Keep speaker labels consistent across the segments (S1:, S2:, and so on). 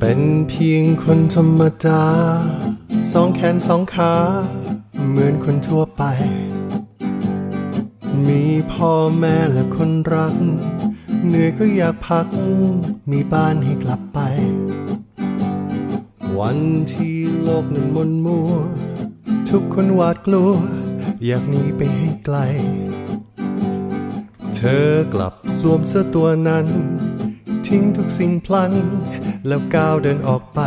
S1: เป็นเพียงคนธรรมดา สองแขนสองขา เหมือนคนทั่วไป มีพ่อแม่และคนรัก เหนื่อยก็อยากพัก มีบ้านให้กลับไป วันที่โลกนั้นมนมัว ทุกคนหวาดกลัว อยากหนีไปให้ไกล เธอกลับสวมเสื้อตัวนั้น ทิ้งทุกสิ่งพลัน แล้วก้าวเดินออกไป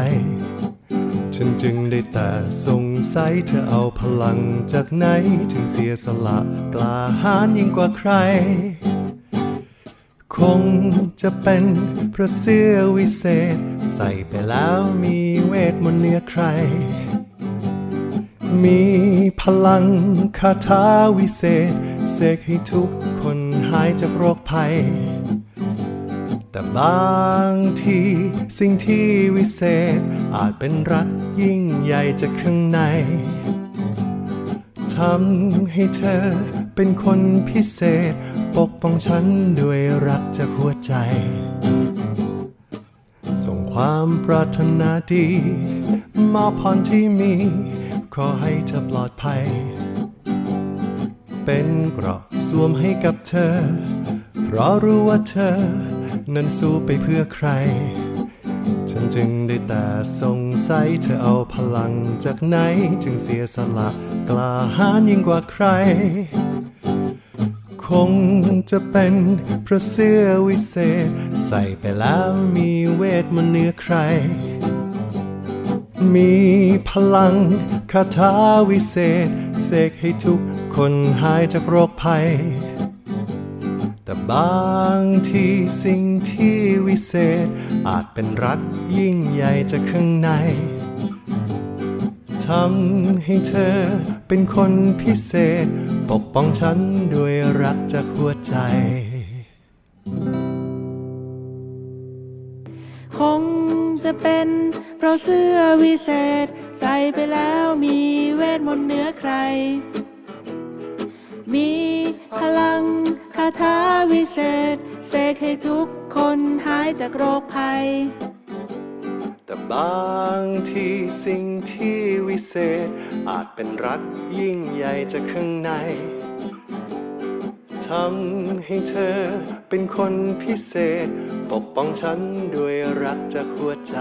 S1: ฉันจึงได้แต่สงสัยเธอเอาพลังจากไหน ถึงเสียสละกล้าหาญยิ่งกว่าใคร คงจะเป็นเพราะเสื้อวิเศษ ใส่ไปแล้วมีเวทมนต์เหนือใครมีพลังคาถาวิเศษ เสกให้ทุกคนหายจากโรคภัย แต่บางทีสิ่งที่วิเศษ อาจเป็นรักยิ่งใหญ่จากข้างใน ทำให้เธอเป็นคนพิเศษ ปกป้องฉันด้วยรักจากหัวใจ ส่งความปรารถนาดีมอบพรที่มี ขอให้เธอปลอดภัย เป็นเกราะสวมให้กับเธอ เพราะรู้ว่าเธอ นั้นสู้ไปเพื่อใคร ฉันจึงได้แต่สงสัยเธอเอาพลังจากไหนถึงเสียสละกล้าหาญยิ่งกว่าใคร คงจะเป็นเพราะเสื้อวิเศษ ใส่ไปแล้วมีเวทมนต์เหนือใครมีพลังคาถาวิเศษ เสกให้ทุกคนหายจากโรคภัย แต่บางทีสิ่งที่วิเศษ อาจเป็นรักยิ่งใหญ่จากข้างในทำให้เธอเป็นคนพิเศษ ปกป้องฉันด้วยรักจากหัวใจ
S2: คงจะเป็นเพราะเสื้อวิเศษ ใส่ไปแล้วมีเวทมนต์เหนือใคร มีพลังคาถา วิเศษ เสกให้ทุกคนหายจากโรคภัย
S1: แต่บางทีสิ่งที่วิเศษ อาจเป็นรักยิ่งใหญ่จากข้างในทำให้เธอเป็นคนพิเศษ ปกป้องฉันด้วยรักจากหัวใจ